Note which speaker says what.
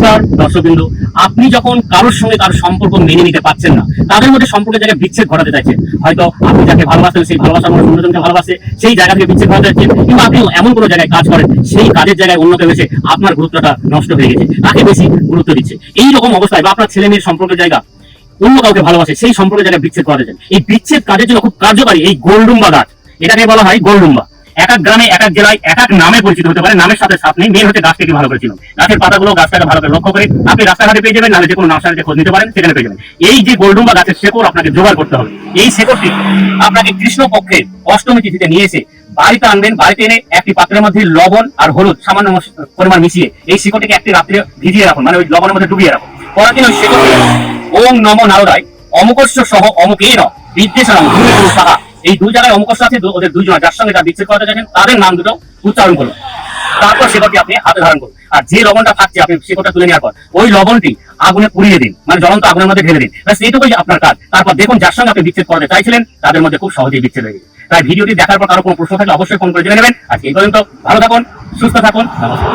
Speaker 1: নমস্কার দর্শকবৃন্দ, আপনি যখন কারোর সঙ্গে কারোর সম্পর্ক মেনে নিতে পারছেন না, তাদের মধ্যে সম্পর্কের জায়গায় বিচ্ছেদ ঘটাতে চাইছেন হয়তো আপনি যাকে ভালোবাসেন সেই ভালোবাসার মধ্যে অন্যজনকে ভালোবাসে, সেই জায়গা থেকে বিচ্ছেদ ঘটাতে চাইছেন কিংবা আপনি এমন কোনো জায়গায় কাজ করেন, সেই কাজের জায়গায় কেউ এসে আপনার গুরুত্বটা নষ্ট হয়ে গেছে, তাকে বেশি গুরুত্ব দিচ্ছে। এই রকম অবস্থায় বা আপনার ছেলে মেয়ের সম্পর্কের জায়গা অন্য কাউকে ভালোবাসে, সেই সম্পর্কের জায়গায় বিচ্ছেদ করাতে চান। এই বিচ্ছেদ কাজের জন্য খুব কার্যকারী এই গোলডুম্বা গাছ। এটাকে বলা হয় গোলডুম্বা। এক এক গ্রামে, এক এক জেলায়, এক এক নামে পরিচিত হতে পারে। নামের সাথে সাথ নেই। মেন হচ্ছে গাছটাকে ভালো করে চিনুন গাছের পাতাগুলো গাছটাকে ভালো করে লক্ষ্য করে আপনি রাস্তাঘাটে পেয়ে যাবেন, নাহলে যে কোনো নার্সারিতে খোঁজ নিতে পারেন, সেখানে পেয়ে যাবেন। এই যে গোলডুম্বা গাছের শেকড় আপনাকে জোগাড় করতে হবে। এই শেকড়টি আপনাকে কৃষ্ণপক্ষে অষ্টমী তিথিতে নিয়ে এসে বাড়িতে আনবেন। বাড়িতে এনে একটি পাত্রের মধ্যে লবণ আর হলুদ সামান্য পরিমাণ মিশিয়ে এই শিকড়টিকে একটি রাত্রে ভিজিয়ে রাখুন মানে ওই লবণের মধ্যে ডুবিয়ে রাখুন। পরের দিন ওই শিকড়টি ওম নম নারদায় অমুকস্য সহ অমুকেন বিদ্বেষণম ভূমি সাহা এই দুই জায়গায় অমুকস্য আছে ওদের দুইজন যার সঙ্গে তার বিচ্ছেদ করাতে চাইছেন তাদের নাম দুটো উচ্চারণ করুন। তারপর শিকড়টি আপনি হাতে ধারণ করুন। আর যে লবণটা থাকছে, আপনি শিকড়টা তুলে নেওয়ার পর, ওই লবণটি আগুনে পুড়িয়ে দিন মানে জ্বলন্ত আগুনের মধ্যে ঢেলে দিন। ব্যাস, এইটুকুই আপনার কাজ। তারপর দেখুন, যার সঙ্গে আপনি বিচ্ছেদ করাতে চাইছিলেন, তাদের মধ্যে খুব সহজেই বিচ্ছেদ হয়ে তাই ভিডিওটি দেখার পর কারও কোনো প্রশ্ন থাকলে অবশ্যই ফোন করে জেনে নেবেন। আজকে এই পর্যন্ত ভালো থাকুন, সুস্থ থাকুন, নমস্কার।